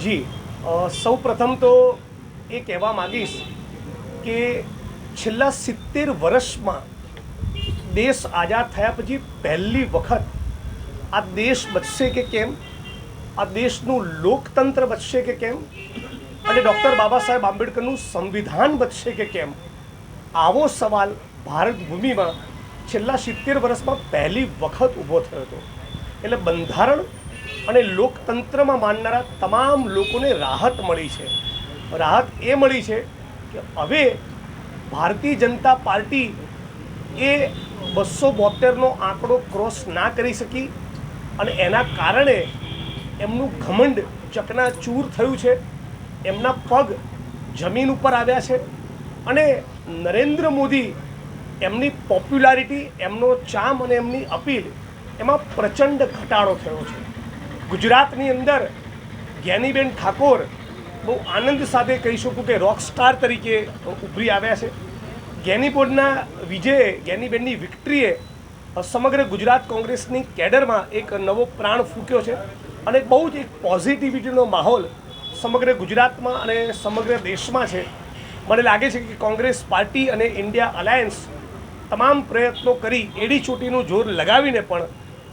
જી સૌ પ્રથમ તો એ કહેવા માગીશ કે છેલ્લા સિત્તેર વર્ષમાં દેશ આઝાદ થયા પછી પહેલી વખત આ દેશ બચશે કે કેમ? આ દેશનું લોકતંત્ર બચશે કે કેમ? અને ડૉક્ટર બાબા સાહેબ આંબેડકરનું સંવિધાન બચશે કે કેમ? આવો સવાલ ભારત ભૂમિમાં છેલ્લા સિત્તેર વર્ષમાં પહેલી વખત ઊભો થયો હતો. એટલે બંધારણ અને લોકતંત્રમાં માનનારા તમામ લોકોને રાહત મળી છે. રાહત એ મળી છે કે હવે ભારતીય જનતા પાર્ટી એ બસો બોતેરનો આંકડો ક્રોસ ના કરી શકી અને એના કારણે એમનું ઘમંડ ચકનાચૂર થયું છે. એમના પગ જમીન ઉપર આવ્યા છે અને નરેન્દ્ર મોદી એમની પોપ્યુલારિટી એમનો ચામ અને એમની અપીલ એમાં પ્રચંડ ઘટાડો થયો છે. ગુજરાતની અંદર જ્ઞાનીબેન ઠાકોર બહુ આનંદ સાથે કહી શકું કે રોક સ્ટાર તરીકે ઉભરી આવ્યા છે. જ્ઞાની બોર્ડના વિજયે જ્ઞાનીબેનની વિક્ટરીએ સમગ્ર ગુજરાત કોંગ્રેસની કેડરમાં એક નવો પ્રાણ ફૂંક્યો છે અને બહુ જ એક પોઝિટિવિટીનો માહોલ સમગ્ર ગુજરાતમાં અને સમગ્ર દેશમાં છે. મને લાગે છે કે કોંગ્રેસ પાર્ટી અને ઇન્ડિયા અલાયન્સ તમામ પ્રયત્નો કરી એડી ચોટીનું જોર લગાવીને પણ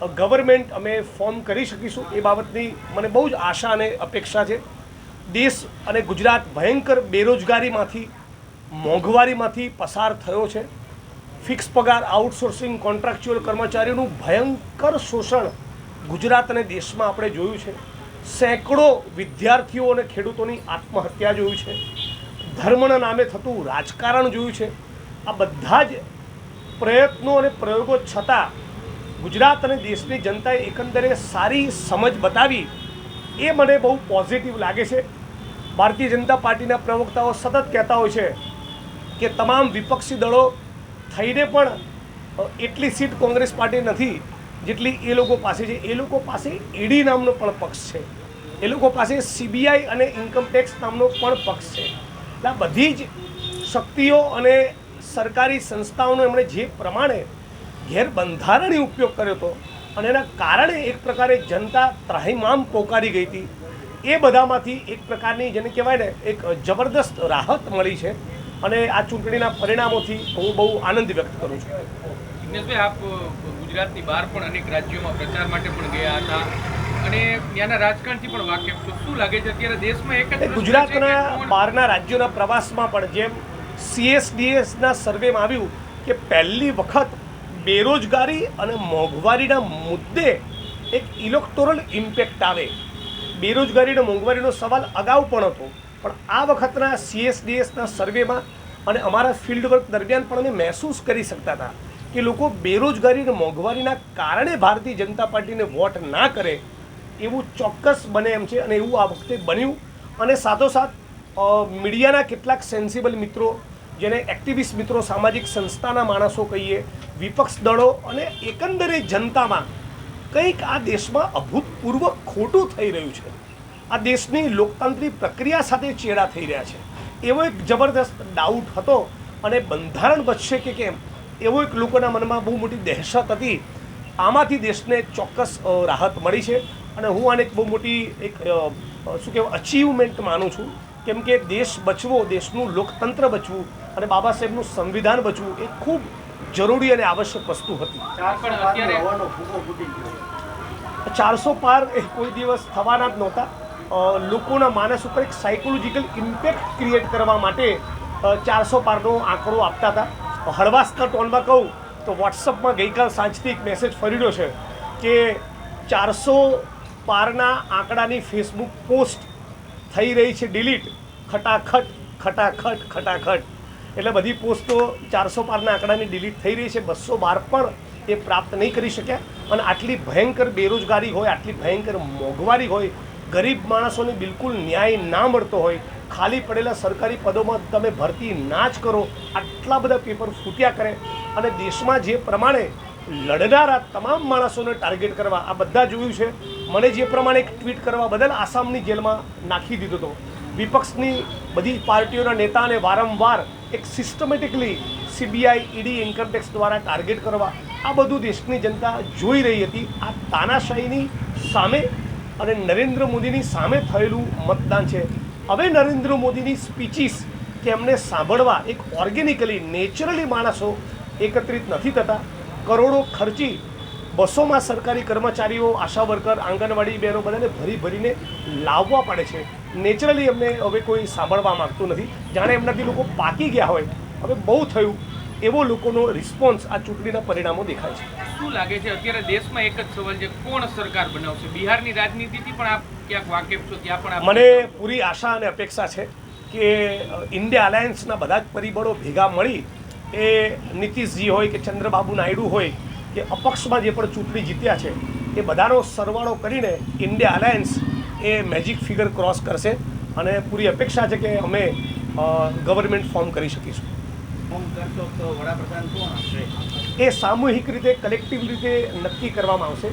ગવર્મેન્ટ અમે ફોર્મ કરી શકીશું એ બાબતની મને બહુ જ આશા અને અપેક્ષા છે. દેશ અને ગુજરાત ભયંકર બેરોજગારીમાંથી, મોંઘવારીમાંથી પસાર થયો છે. ફિક્સ પગાર આઉટસોર્સિંગ કોન્ટ્રાક્ચ્યુઅલ કર્મચારીઓનું ભયંકર શોષણ ગુજરાત અને દેશમાં આપણે જોયું છે. સેંકડો વિદ્યાર્થીઓ અને ખેડૂતોની આત્મહત્યા જોયું છે. ધર્મના નામે થતું રાજકારણ જોયું છે. આ બધા જ પ્રયત્નો અને પ્રયોગો છતાં ગુજરાત અને દેશની જનતાએ એકંદરે સારી સમજ બતાવી. એ મને બહુ પોઝિટિવ લાગે છે. ભારતીય જનતા પાર્ટીના પ્રવક્તાઓ સતત કહેતા હોય છે કે તમામ વિપક્ષી દળો થઈને પણ એટલી સીટ કોંગ્રેસ પાર્ટી નથી જેટલી એ લોકો પાસે છે. એ લોકો પાસે ઈડી નામનો પણ પક્ષ છે. એ લોકો પાસે સીબીઆઈ અને ઇન્કમ ટેક્સ નામનો પણ પક્ષ છે. એટલે બધી જ શક્તિઓ અને સરકારી સંસ્થાઓનો એમણે જે પ્રમાણે ગેરબંધારણીય ઉપયોગ કર્યો હતો અને એના કારણે એક પ્રકારે જનતા ત્રાહિમામ પોકારી ગઈ હતી. એ બધામાંથી એક પ્રકારની જેને કહેવાય ને એક જબરદસ્ત રાહત મળી છે અને આ ચૂંટણીના પરિણામોથી હું બહુ આનંદ વ્યક્ત કરું છું. જિગ્નેશભાઈ આપ ગુજરાતની બહાર પણ અનેક રાજ્યોમાં પ્રચાર માટે પણ ગયા હતા અને ત્યાંના રાજકારણથી પણ વાકેફ છો. શું લાગે છે અત્યારે દેશમાં એક જ ગુજરાતના બહારના રાજ્યોના પ્રવાસમાં પણ જેમ સીએસડીએસના સર્વેમાં આવ્યું કે પહેલી વખત બેરોજગારી અને મોંઘવારીના મુદ્દે એક ઇલેક્ટોરલ ઇમ્પેક્ટ આવે. બેરોજગારી અને મોંઘવારીનો સવાલ અગાઉ પણ હતો, પણ આ વખતના સીએસડીએસના સર્વેમાં અને અમારા ફિલ્ડ વર્ક દરમિયાન પણ અમે મહેસૂસ કરી શકતા હતા કે લોકો બેરોજગારી અને મોંઘવારીના કારણે ભારતીય જનતા પાર્ટીને વોટ ના કરે, એવું ચોક્કસ બને એમ છે અને એવું આ વખતે બન્યું. અને સાથોસાથ મીડિયાના કેટલાક સેન્સિબલ મિત્રો જેને એક્ટિવિસ્ટ મિત્રો સામાજિક સંસ્થાના માણસો કહીએ, વિપક્ષ દળો અને એકંદરે જનતામાં કંઈક આ દેશમાં અભૂતપૂર્વ ખોટું થઈ રહ્યું છે. આ દેશની લોકતાંત્રિક પ્રક્રિયા સાથે ચેડા થઈ રહ્યા છે. એવો એક જબરદસ્ત ડાઉટ હતો અને બંધારણ બચશે કે કેમ? એવો એક લોકોના મનમાં બહુ મોટી દહેશત હતી. આમાંથી દેશને ચોક્કસ રાહત મળી છે. અને હું આને એક બહુ મોટી એક શું કહેવાય અચીવમેન્ટ માનું છું. કેમ કે દેશ બચવો દેશનું લોકતંત્ર બચવું અને બાબા સાહેબનું સંવિધાન બચવું એ ખૂબ જરૂરી અને આવશ્યક વસ્તુ હતી. ચારસો પાર એ કોઈ દિવસ થવાના જ નહોતા. લોકોના માનસ ઉપર એક સાયકોલોજીકલ ઇમ્પેક્ટ ક્રિએટ કરવા માટે ચારસો પારનો આંકડો આપતા હતા. હળવાશના ટોનમાં કહું તો વોટ્સઅપમાં ગઈકાલ સાંજથી એક મેસેજ ફરીડ્યો છે કે ચારસો પારના આંકડાની ફેસબુક પોસ્ટ થઈ રહી છે ડિલીટ ખટાખટ ખટાખટ ખટાખટ. એટલે બધી પોસ્ટો ચારસો પારના આંકડાની ડિલીટ થઈ રહી છે. બસો બાર પણ એ પ્રાપ્ત નહીં કરી શક્યા. અને આટલી ભયંકર બેરોજગારી હોય, આટલી ભયંકર મોંઘવારી હોય, ગરીબ માણસોને બિલકુલ ન્યાય ના મળતો હોય, ખાલી પડેલા સરકારી પદોમાં તમે ભરતી ના જ કરો, આટલા બધા પેપર ફૂટ્યા કરે. અને દેશમાં જે પ્રમાણે લડનારા તમામ માણસોને ટાર્ગેટ કરવા, આ બધા જોયું છે. મને જે પ્રમાણે એક ટ્વીટ કરવા બદલ આસામની જેલમાં નાખી દીધો હતો. વિપક્ષની બધી પાર્ટીઓના નેતાને વારંવાર એક systematically CBI ED income tax દ્વારા ટાર્ગેટ કરવા આ બધું દેશની જનતા જોઈ રહી હતી. આ તાનાશાહીની સામે અને નરેન્દ્ર મોદીની સામે થયેલું મતદાન છે. હવે નરેન્દ્ર મોદીની સ્પીચીસ કે એમને સાંભળવા એક ઓર્ગેનિકલી નેચરલી માણસો એકત્રિત નથી થતા. કરોડો ખર્ચી બસોમાં સરકારી કર્મચારીઓ, આશા વર્કર, આંગણવાડી બહેનો બધાને ભરી ભરીને લાવવા પડે છે. નેચરલી એમને હવે કોઈ સાંભળવા માગતું નથી. જાણે એમનાથી લોકો પાકી ગયા હોય. હવે બહુ થયું. એવો લોકોનો રિસ્પોન્સ આ ચૂંટણીના પરિણામો દેખાય છે. શું લાગે છે? અત્યારે દેશમાં એક જ સવાલ છે કોણ સરકાર બનાવશે? બિહારની રાજનીતિથી પણ આપ ક્યાંક વાકેફ છો? ત્યાં પણ મને પૂરી આશા અને અપેક્ષા છે કે ઇન્ડિયા અલાયન્સના બધા જ પરિબળો ભેગા મળી એ નીતિશજી હોય કે ચંદ્રબાબુ નાયડુ હોય કે અપક્ષમાં જે પણ ચૂંટણી જીત્યા છે એ બધાનો સરવાળો કરીને ઇન્ડિયા અલાયન્સ એ મેજિક ફિગર ક્રોસ કરશે અને પૂરી અપેક્ષા છે કે અમે ગવર્મેન્ટ ફોર્મ કરી શકીશું. એ સામૂહિક રીતે કલેક્ટિવ રીતે નક્કી કરવામાં આવશે.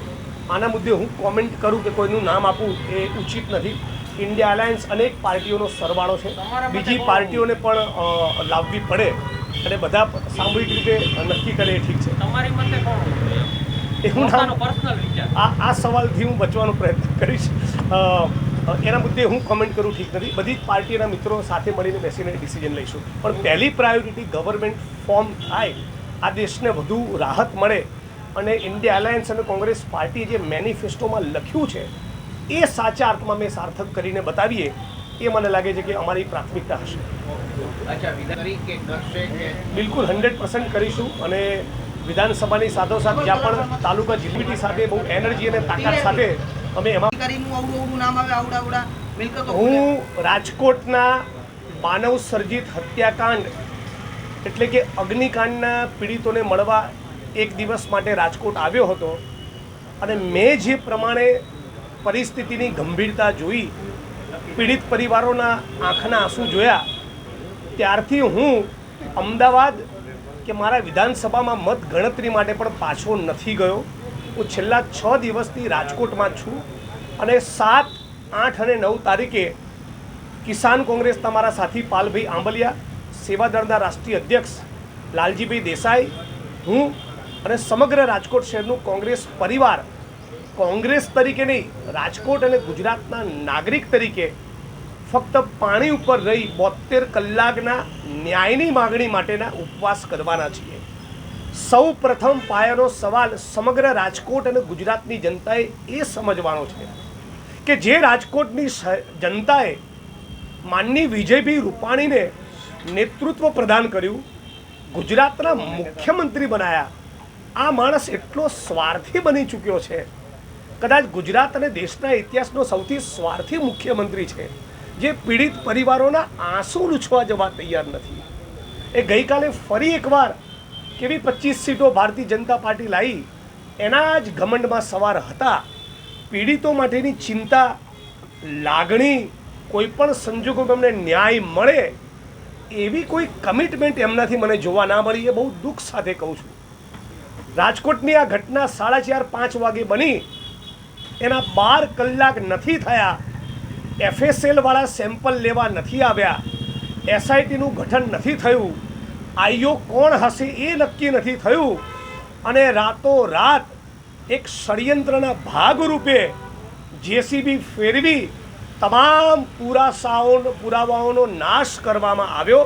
આના મુદ્દે હું કોમેન્ટ કરું કે કોઈનું નામ આપું એ ઉચિત નથી. ઇન્ડિયા અલાયન્સ અનેક પાર્ટીઓનો સરવાળો છે. બીજી પાર્ટીઓને પણ લાવવી પડે. અને બધા સામૂહિક રીતે નક્કી કરે એ ઠીક છે. તમારી મતે કોણ? એ હું નામ પર્સનલ વિચાર. આ આ સવાલથી હું બચવાનો પ્રયત્ન કરીશ. એના મુદ્દે હું કમેન્ટ કરું ઠીક નથી. બધી જ પાર્ટીના મિત્રો સાથે મળીને બેસીને ડિસિઝન લઈશું. પણ પહેલી પ્રાયોરિટી ગવર્મેન્ટ ફોર્મ થાય આ દેશને વધુ રાહત મળે અને ઇન્ડિયા અલાયન્સ અને કોંગ્રેસ પાર્ટી જે મેનિફેસ્ટોમાં લખ્યું છે એ સાચા અર્થમાં મેં સાર્થક કરીને બતાવીએ એ મને લાગે છે કે અમારી પ્રાથમિકતા હશે. બિલકુલ હંડ્રેડ પર્સન્ટ કરીશું અને વિધાનસભાની સાથોસાથ જ્યાં પણ તાલુકા જીલીટી સાથે બહુ એનર્જી અને તાકાત સાથે અમે એમાં હું રાજકોટના માનવ સર્જિત હત્યાકાંડ એટલે કે અગ્નિકાંડના પીડિતોને મળવા એક દિવસ માટે રાજકોટ આવ્યો હતો અને મેં જે પ્રમાણે પરિસ્થિતિની ગંભીરતા જોઈ પીડિત પરિવારોના આંખના આંસુ જોયા ત્યારથી હું અમદાવાદ કે મારા વિધાનસભામાં મત ગણતરી માટે પણ પાછો નથી ગયો. હું છેલ્લા છ દિવસથી રાજકોટમાં છું અને સાત, આઠ અને નવ તારીખે કિસાન કોંગ્રેસ તમારા સાથી પાલભાઈ આંબલિયા, સેવાદળના રાષ્ટ્રીય અધ્યક્ષ લાલજીભાઈ દેસાઈ, હું અને સમગ્ર રાજકોટ શહેરનું કોંગ્રેસ પરિવાર, કોંગ્રેસ તરીકે નહીં, રાજકોટ અને ગુજરાતના નાગરિક તરીકે ફક્ત પાણી ઉપર રહી બોતેર કલાકના ન્યાયની માગણી માટેના ઉપવાસ કરવાના છીએ. સૌ પ્રથમ પાયાનો સવાલ સમગ્ર રાજકોટ અને ગુજરાતની જનતાએ એ સમજવાનો છે કે જે રાજકોટની જનતાએ માનની વિજયભાઈ રૂપાણીને નેતૃત્વ પ્રદાન કર્યું, ગુજરાતના મુખ્યમંત્રી બનાયા, આ માણસ એટલો સ્વાર્થી બની ચૂક્યો છે. કદાચ ગુજરાત અને દેશના ઇતિહાસનો સૌથી સ્વાર્થી મુખ્યમંત્રી છે. જે પીડિત પરિવારોના આંસુ લૂછવા જવા તૈયાર નથી. એ ગઈકાલે ફરી એકવાર કેવી પચીસ સીટો ભારતીય જનતા પાર્ટી લાવી, એના જ ઘમંડમાં સવાર હતા. પીડિતો માટેની ચિંતા, લાગણી કોઈ પણ સંજોગોમાં એમને ન્યાય મળે, એવી કોઈ કમિટમેન્ટ એમનાથી મને જોવા ના મળી એ બહુ દુઃખ સાથે કહું છું. રાજકોટની આ ઘટના સાડા ચાર પાંચ વાગે બની. એના બાર કલાક નથી થયા. એફએસએલ વાળા સેમ્પલ લેવા નથી આવ્યા. એસઆઈટીનું ગઠન નથી થયું. આઈઓ કોણ હશે એ નક્કી નથી થયું. અને રાતો રાત એક ષડયંત્રના ભાગરૂપે જેસીબી ફેરવી તમામ પુરાસાઓનો, પુરાવાઓનો નાશ કરવામાં આવ્યો.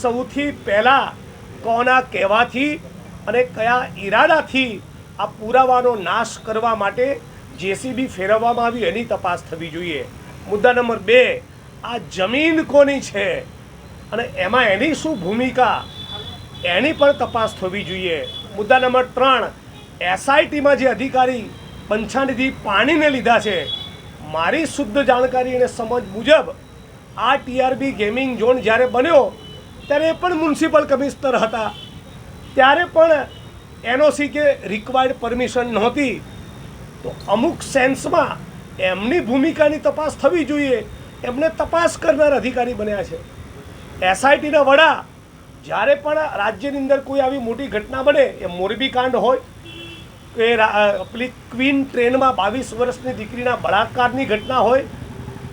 સૌથી પહેલાં કોના કહેવાથી અને કયા ઈરાદાથી આ પુરાવાનો નાશ કરવા માટે જેસીબી ફેરવવામાં આવી એની તપાસ થવી જોઈએ. મુદ્દા નંબર બે, આ જમીન કોની છે? અને એમાં એની શું ભૂમિકા? એની પણ તપાસ થવી જોઈએ. મુદ્દા નંબર ત્રણ, એસઆઈટીમાં જે અધિકારી પંચાનિધિ પાણીને લીધા છે, મારી શુદ્ધ જાણકારી અને સમજ મુજબ આ ટીઆરબી ગેમિંગ ઝોન જ્યારે બન્યો, ત્યારે એ પણ મ્યુનિસિપલ કમિશનર હતા. ત્યારે પણ એનઓસી કે રિક્વાયર્ડ પરમિશન નહોતી. તો અમુક સેન્સમાં એમની ભૂમિકાની તપાસ થવી જોઈએ. એમને તપાસ કરનાર અધિકારી બન્યા છે. એસઆઈટીના વડા, જ્યારે પણ રાજ્યની અંદર કોઈ આવી મોટી ઘટના બને, એ મોરબી કાંડ હોય, કે પેલી ક્વીન ટ્રેનમાં બાવીસ વર્ષની દીકરીના બળાત્કારની ઘટના હોય,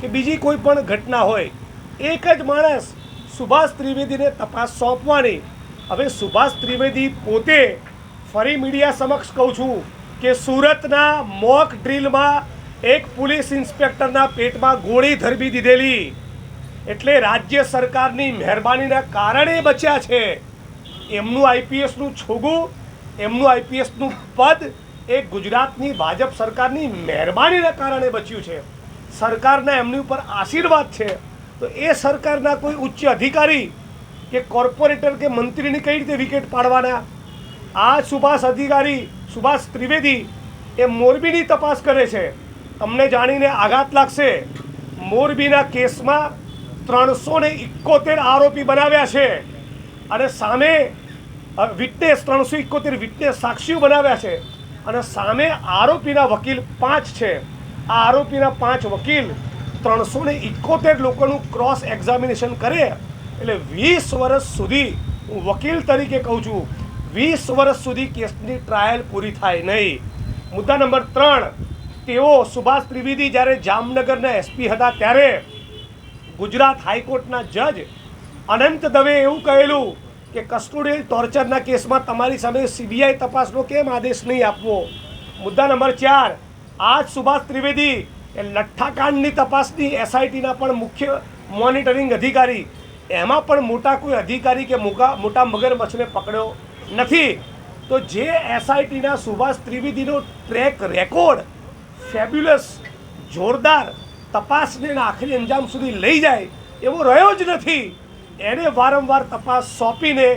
કે બીજી કોઈ પણ ઘટના હોય, એક જ માણસ સુભાષ ત્રિવેદીને તપાસ સોંપવાની. હવે સુભાષ ત્રિવેદી પોતે ફરી મીડિયા સમક્ષ કહું છું કે સુરતના મોક ડ્રીલમાં એક પોલીસ ઇન્સ્પેક્ટરના પેટમાં ગોળી ધરબી દીધેલી. એટલે રાજ્ય સરકારની મહેરબાનીના કારણે બચ્યા છે. એમનું આઈપીએસનું છોગું, એમનું આઈપીએસનું પદ એ ગુજરાતની ભાજપ સરકારની મહેરબાનીના કારણે બચ્યું છે. સરકારના એમની ઉપર આશીર્વાદ છે. તો એ સરકારના કોઈ ઉચ્ચ અધિકારી કે કોર્પોરેટર કે મંત્રીની કઈ રીતે વિકેટ પાડવાના? આ સુભાષ અધિકારી, સુભાષ ત્રિવેદી એ મોરબીની તપાસ કરે છે. તમને જાણીને આઘાત લાગશે. મોરબીના કેસમાં ત્રણસો ને ઇકોતેર આરોપી બનાવ્યા છે. અને સામે વિટનેસ, ત્રણસો ઇકોતેર વિટનેસ સાક્ષીઓ બનાવ્યા છે. અને સામે આરોપીના વકીલ પાંચ છે. આ આરોપીના પાંચ વકીલ ત્રણસો ને ઇકોતેર લોકોનું ક્રોસ એક્ઝામિનેશન કરે એટલે વીસ વર્ષ સુધી, હું વકીલ તરીકે કહું છું, વીસ વર્ષ સુધી કેસની ટ્રાયલ પૂરી થાય નહીં. મુદ્દા નંબર ત્રણ તેઓ સુભાષ ત્રિવેદી જ્યારે જામનગરના એસપી હતા ત્યારે ગુજરાત હાઈકોર્ટના જજ અનંત દવે એવું કહેલું કે કસ્ટોડિયલ ટોર્ચરના કેસમાં તમારી સામે સીબીઆઈ તપાસનો કેમ આદેશ નહીં આપવો? મુદ્દા નંબર ચાર, આજ સુભાષ ત્રિવેદી એ લઠ્ઠાકાંડની તપાસની એસઆઈટીના પણ મુખ્ય મોનિટરિંગ અધિકારી. એમાં પણ મોટા કોઈ અધિકારી કે મોટા મોટા મગરમચ્છને પકડ્યો નથી. તો જે એસઆઈટીના સુભાષ ત્રિવેદીનો ટ્રેક રેકોર્ડ ફેબ્યુલસ, જોરદાર તપાસને આખરી અંજામ સુધી લઈ જાય એવો રહ્યો જ નથી. એને વારંવાર તપાસ સોંપીને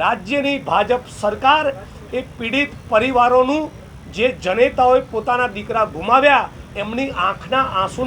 રાજ્યની ભાજપ સરકાર એ પીડિત પરિવારોનું જે જનેતાઓએ પોતાના દીકરા ગુમાવ્યા, એમની આંખના આંસુ